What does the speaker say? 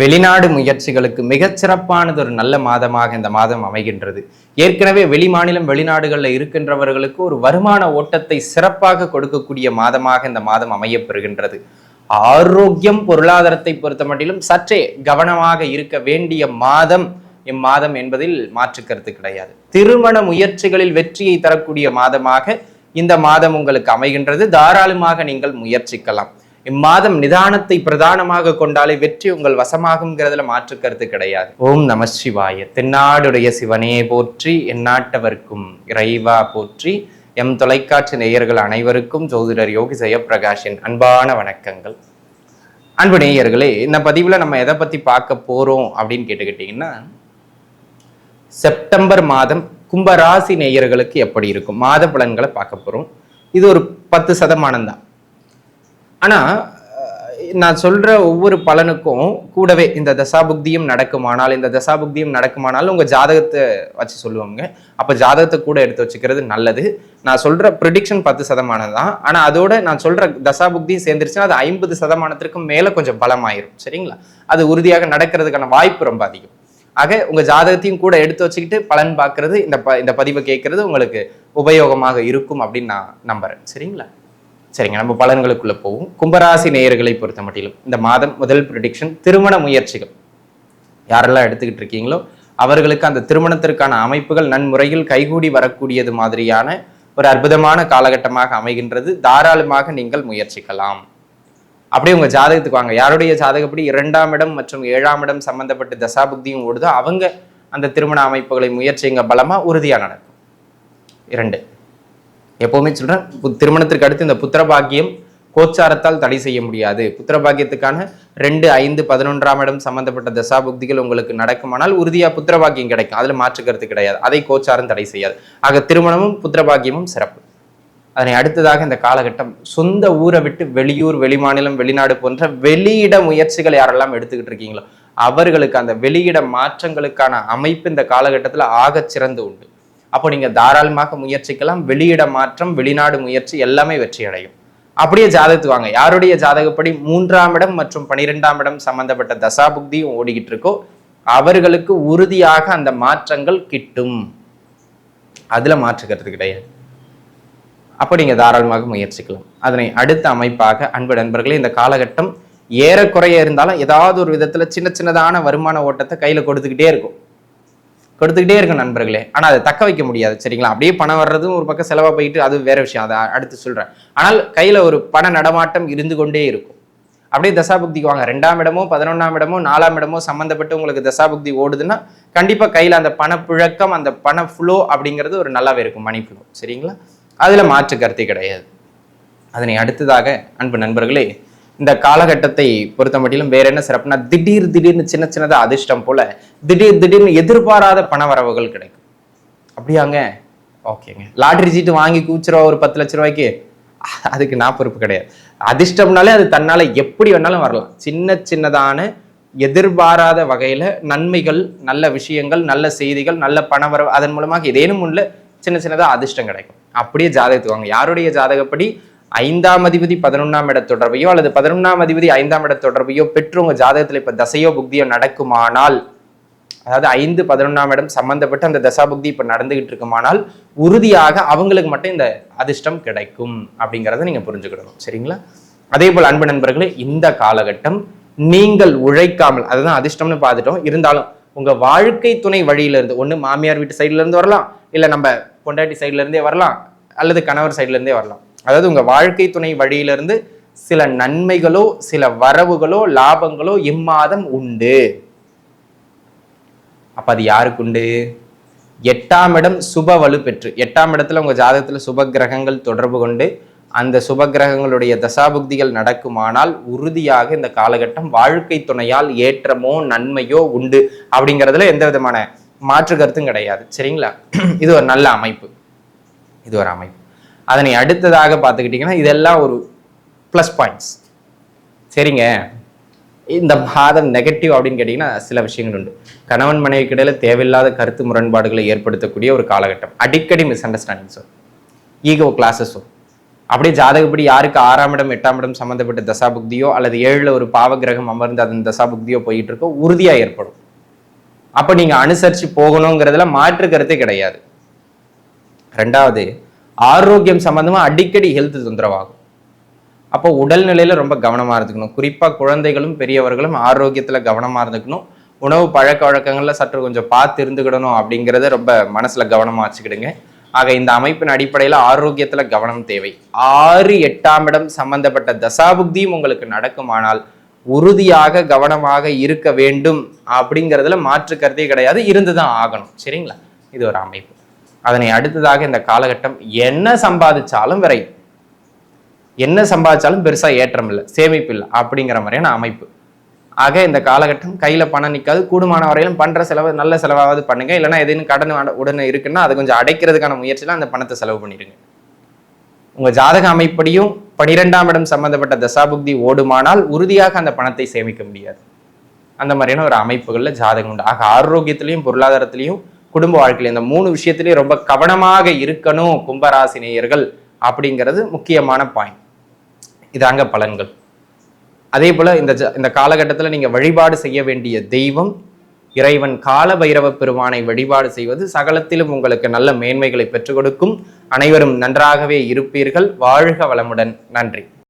வெளிநாடு முயற்சிகளுக்கு மிகச்சிறப்பானது ஒரு நல்ல மாதமாக இந்த மாதம் அமைகின்றது. ஏற்கனவே வெளிமாநிலம் வெளிநாடுகளில் இருக்கின்றவர்களுக்கு ஒரு வருமான ஓட்டத்தை சிறப்பாக கொடுக்கக்கூடிய மாதமாக இந்த மாதம் அமையப்பெறுகின்றது ஆரோக்கியம் பொருளாதாரத்தை பொறுத்த மட்டிலும் சற்றே கவனமாக இருக்க வேண்டிய மாதம் இம்மாதம் என்பதில் மாற்று கருத்து கிடையாது. திருமண முயற்சிகளில் வெற்றியை தரக்கூடிய மாதமாக இந்த மாதம் உங்களுக்கு அமைகின்றது. தாராளமாக நீங்கள் முயற்சிக்கலாம். இம்மாதம் நிதானத்தை பிரதானமாக கொண்டாலே வெற்றி உங்கள் வசமாகுங்கிறதுல மாற்று கருத்து கிடையாது. ஓம் நம சிவாய. தென்னாடுடைய சிவனே போற்றி எந்நாட்டவர்க்கும் இறைவா போற்றி. எம் தொலைக்காட்சி நேயர்கள் அனைவருக்கும் ஜோதிடர் யோகி ஜெயபிரகாஷின் அன்பான வணக்கங்கள். அன்பு நேயர்களே இந்த பதிவில் நம்ம எதை பற்றி பார்க்க போகிறோம் அப்படின்னு கேட்டுக்கிட்டிங்கன்னா செப்டம்பர் மாதம் கும்பராசி நேயர்களுக்கு எப்படி இருக்கும்? மாத பலன்களை பார்க்க போகிறோம் இது ஒரு பத்து சதமானம் தான். ஆனால் நான் சொல்ற ஒவ்வொரு பலனுக்கும் கூடவே இந்த தசாபுக்தியும் நடக்குமானால் இந்த தசாபுக்தியும் நடக்குமானால் உங்க ஜாதகத்தை வச்சு சொல்லுவாங்க. அப்ப ஜாதகத்தை கூட எடுத்து வச்சுக்கிறது நல்லது. நான் சொல்ற ப்ரிடிக்ஷன் பத்து சதமானம் தான். ஆனா அதோட நான் சொல்ற தசாபுக்தியும் சேர்ந்துருச்சுன்னா அது ஐம்பது சதமானத்திற்கும் மேல கொஞ்சம் பலமாயிரும். சரிங்களா? அது உறுதியாக நடக்கிறதுக்கான வாய்ப்பு ரொம்ப அதிகம். ஆக உங்க ஜாதகத்தையும் கூட எடுத்து வச்சுக்கிட்டு பலன் பார்க்கறது இந்த ப இந்த பதிவை கேட்கறது உங்களுக்கு உபயோகமாக இருக்கும் அப்படின்னு நான் நம்புறேன். சரிங்களா? சரிங்க நம்ம பலன்களுக்குள்ள போவோம். கும்பராசி நேயர்களை பொறுத்த மட்டிலும் இந்த மாதம் முதல் ப்ரிடிக்ஷன் திருமண முயற்சிகள். யாரெல்லாம் எடுத்துக்கிட்டு இருக்கீங்களோ அவர்களுக்கு அந்த திருமணத்திற்கான அமைப்புகள் நன்முறையில் கைகூடி வரக்கூடியது மாதிரியான ஒரு அற்புதமான காலகட்டமாக அமைகின்றது. தாராளமாக நீங்கள் முயற்சிக்கலாம். அப்படியே உங்கள் ஜாதகத்துக்கு வாங்க. யாருடைய ஜாதகப்படி இரண்டாம் இடம் மற்றும் ஏழாம் இடம் சம்பந்தப்பட்ட தசாபுக்தியும் ஓடுதோ? அவங்க அந்த திருமண அமைப்புகளை முயற்சிங்க பலமாக உறுதியாக நடக்கும். இரண்டு. எப்போவுமே சொல்கிறேன் திருமணத்திற்கு அடுத்து இந்த புத்திர பாக்கியம் கோச்சாரத்தால் தடை செய்ய முடியாது. புத்திர பாக்கியத்துக்கான ரெண்டு ஐந்து பதினொன்றாம் இடம் சம்பந்தப்பட்ட தசாபுக்திகள் உங்களுக்கு நடக்குமானால் உறுதியாக புத்திர பாக்கியம் கிடைக்கும். அதில் மாற்று கருத்து கிடையாது. அதை கோச்சாரம் தடை செய்யாது. ஆக திருமணமும் புத்திர பாக்கியமும் சிறப்பு. அதனை அடுத்ததாக இந்த காலகட்டம் சொந்த ஊரை விட்டு வெளியூர் வெளிமாநிலம் வெளிநாடு போன்ற வெளியிட முயற்சிகள் யாரெல்லாம் எடுத்துக்கிட்டு இருக்கீங்களோ அவர்களுக்கு அந்த வெளியிட மாற்றங்களுக்கான அமைப்பு இந்த காலகட்டத்தில் ஆகச் சிறந்து உண்டு. அப்போ நீங்க தாராளமாக முயற்சிக்கலாம். வெளியிட மாற்றம் வெளிநாடு முயற்சி எல்லாமே வெற்றி அடையும் அப்படியே ஜாதகத்துக்கு வாங்க. யாருடைய ஜாதகப்படி மூன்றாம் இடம் மற்றும் பனிரெண்டாம் இடம் சம்பந்தப்பட்ட தசாபுக்தியும் ஓடிக்கிட்டு இருக்கோ அவர்களுக்கு உறுதியாக அந்த மாற்றங்கள் கிட்டும். அதுல மாற்றுக்கிறது கிடையாது. அப்போ நீங்க தாராளமாக முயற்சிக்கலாம். அதனை அடுத்த அமைப்பாக அன்பு நண்பர்களே இந்த காலகட்டம் ஏறக்குறைய இருந்தாலும் ஏதாவது ஒரு விதத்துல சின்ன சின்னதான வருமான ஓட்டத்தை கையில கொடுத்துக்கிட்டே இருக்கும். கொடுத்துக்கிட்டே இருக்கும் நண்பர்களே. ஆனால் அதை தக்க வைக்க முடியாது சரிங்களா? அப்படியே பணம் வர்றதும் ஒரு பக்கம் செலவாக போயிட்டு அது வேற விஷயம். அதை அடுத்து சொல்கிறேன் ஆனால் கையில் ஒரு பண நடமாட்டம் இருந்து கொண்டே இருக்கும். அப்படியே தசாபுக்திக்கு வாங்க. ரெண்டாம் இடமோ பதினொன்றாம் இடமோ நாலாம் இடமோ சம்மந்தப்பட்டு உங்களுக்கு தசாபுக்தி ஓடுதுன்னா கண்டிப்பாக கையில் அந்த பணப்புழக்கம் அந்த பண ஃப்ளோ அப்படிங்கிறது ஒரு நல்லாவே இருக்கும். மணி ஃப்ளோ சரிங்களா? அதில் மாற்று கருத்து கிடையாது. அதனை அடுத்ததாக அன்பு நண்பர்களே இந்த காலகட்டத்தை பொறுத்த மட்டிலும் வேற என்ன சிறப்புனா திடீர் திடீர்னு சின்ன சின்னதா அதிர்ஷ்டம் போல திடீர் திடீர்னு எதிர்பாராத பண வரவுகள் கிடைக்கும். அப்படியாங்க? ஓகேங்க. லாட்ரி சீட்டு வாங்கி கூச்சிருவா ஒரு பத்து லட்ச ரூபாய்க்கு? அதுக்கு நான் பொறுப்பு கிடையாது. அதிர்ஷ்டம்னாலே அது தன்னால எப்படி வேணாலும் வரலாம். சின்ன சின்னதான எதிர்பாராத வகையில நன்மைகள் நல்ல விஷயங்கள் நல்ல செய்திகள் நல்ல பணவரவு அதன் மூலமாக ஏதேனும் உள்ள சின்ன சின்னதாக அதிர்ஷ்டம் கிடைக்கும். அப்படியே ஜாதகத்துக்கு வாங்க. யாருடைய ஜாதகப்படி? ஐந்தாம் அதிபதி பதினொன்றாம் இட தொடர்பையோ அல்லது பதினொன்றாம் அதிபதி ஐந்தாம் இட தொடர்பையோ பெற்று உங்கள் ஜாதகத்தில் இப்போ தசையோ புக்தியோ நடக்குமானால் அதாவது ஐந்து பதினொன்றாம் இடம் சம்பந்தப்பட்ட அந்த தசாபுக்தி இப்போ நடந்துகிட்டு இருக்குமானால் உறுதியாக அவங்களுக்கு மட்டும் இந்த அதிர்ஷ்டம் கிடைக்கும் அப்படிங்கிறத நீங்கள் புரிஞ்சுக்கிடணும். சரிங்களா? அதே போல் அன்பு நண்பர்களே இந்த காலகட்டம் நீங்கள் உழைக்காமல் அதுதான் அதிர்ஷ்டம்னு பார்த்துட்டோம். இருந்தாலும் உங்கள் வாழ்க்கை துணை வழியிலிருந்து ஒன்று மாமியார் வீட்டு சைட்லேருந்து வரலாம் இல்லை நம்ம பொண்டாட்டி சைட்லேருந்தே வரலாம் அல்லது கணவர் சைட்லேருந்தே வரலாம். அதாவது உங்கள் வாழ்க்கை துணை வழியிலிருந்து சில நன்மைகளோ சில வரவுகளோ லாபங்களோ இம்மாதம் உண்டு. அப்போ அது யாருக்கு உண்டு? எட்டாம் இடம் சுப வலு பெற்று எட்டாம் இடத்துல உங்கள் ஜாதகத்தில் சுப கிரகங்கள் தொடர்பு கொண்டு அந்த சுப கிரகங்களுடைய தசாபுக்திகள் நடக்குமானால் உறுதியாக இந்த காலகட்டம் வாழ்க்கை துணையால் ஏற்றமோ நன்மையோ உண்டு அப்படிங்கிறதுல எந்த விதமான மாற்று கருத்தும் கிடையாது. சரிங்களா? இது ஒரு நல்ல அமைப்பு. இது ஒரு அமைப்பு. அதனை அடுத்ததாக பார்த்துக்கிட்டிங்கன்னா இதெல்லாம் ஒரு ப்ளஸ் பாயிண்ட்ஸ் சரிங்க? இந்த மாதம் நெகட்டிவ் அப்படின்னு கேட்டிங்கன்னா சில விஷயங்கள் உண்டு. கணவன் மனைவி கிடையில் தேவையில்லாத கருத்து முரண்பாடுகளை ஏற்படுத்தக்கூடிய ஒரு காலகட்டம். அடிக்கடி மிஸ் அண்டர்ஸ்டாண்டிங்ஸ் வரும். ஈகோ கிளாஸஸ் வரும். அப்படியே ஜாதகப்படி யாருக்கு ஆறாம் இடம் எட்டாம் இடம் சம்பந்தப்பட்ட தசாபுக்தியோ அல்லது ஏழில் ஒரு பாவகிரகம் அமர்ந்து அதன் தசாபுக்தியோ போயிட்டு இருக்கோ உறுதியாக ஏற்படும். அப்போ நீங்கள் அனுசரித்து போகணுங்கிறதுல மாற்று கருத்தே கிடையாது. ரெண்டாவது ஆரோக்கியம் சம்பந்தமா அடிக்கடி ஹெல்த் தொந்தரவாகும். அப்போ உடல்நிலையில ரொம்ப கவனமா இருந்துக்கணும். குறிப்பா குழந்தைகளும் பெரியவர்களும் ஆரோக்கியத்துல கவனமா இருந்துக்கணும். உணவு பழக்க வழக்கங்கள்ல சற்று கொஞ்சம் பார்த்து இருந்துக்கிடணும் அப்படிங்கிறத ரொம்ப மனசுல கவனமா வச்சுக்கிடுங்க. ஆக இந்த அமைப்பின் அடிப்படையில ஆரோக்கியத்துல கவனம் தேவை. ஆறு எட்டாம் இடம் சம்பந்தப்பட்ட தசாபுக்தியும் உங்களுக்கு நடக்குமானால் உறுதியாக கவனமாக இருக்க வேண்டும் அப்படிங்கிறதுல மாற்று கருத்தே கிடையாது. இருந்துதான் ஆகணும். சரிங்களா? இது ஒரு அமைப்பு. அதனை அடுத்ததாக இந்த காலகட்டம் என்ன சம்பாதிச்சாலும் விரை. என்ன சம்பாதிச்சாலும் பெருசா ஏற்றம் இல்லை சேமிப்பு இல்லை அப்படிங்கிற மாதிரியான அமைப்பு. ஆக இந்த காலகட்டம் கையில் பணம் நிற்காது கூடுமான வரையிலும் பண்ற செலவு நல்ல செலவாவது பண்ணுங்க. இல்லைன்னா எதுவும் கடன் உடனே இருக்குன்னா அதை கொஞ்சம் அடைக்கிறதுக்கான முயற்சியில அந்த பணத்தை செலவு பண்ணிடுங்க. உங்க ஜாதக அமைப்படியும் பனிரெண்டாம் இடம் சம்பந்தப்பட்ட தசாபுக்தி ஓடுமானால் உறுதியாக அந்த பணத்தை சேமிக்க முடியாது. அந்த மாதிரியான ஒரு அமைப்புகளில் ஜாதகம் உண்டு. ஆக ஆரோக்கியத்திலையும் பொருளாதாரத்திலையும் குடும்ப வாழ்க்கையில் இந்த மூணு விஷயத்திலையும் ரொம்ப கவனமாக இருக்கணும் கும்பராசி நேயர்கள் அப்படிங்கிறது முக்கியமான பாயிண்ட் இதாங்க பலன்கள். அதே போல இந்த இந்த காலகட்டத்தில் நீங்கள் வழிபாடு செய்ய வேண்டிய தெய்வம் இறைவன் கால பைரவ பெருமானை வழிபாடு செய்வது சகலத்திலும் உங்களுக்கு நல்ல மேன்மைகளை பெற்றுக் கொடுக்கும். அனைவரும் நன்றாகவே இருப்பீர்கள். வாழ்க வளமுடன். நன்றி.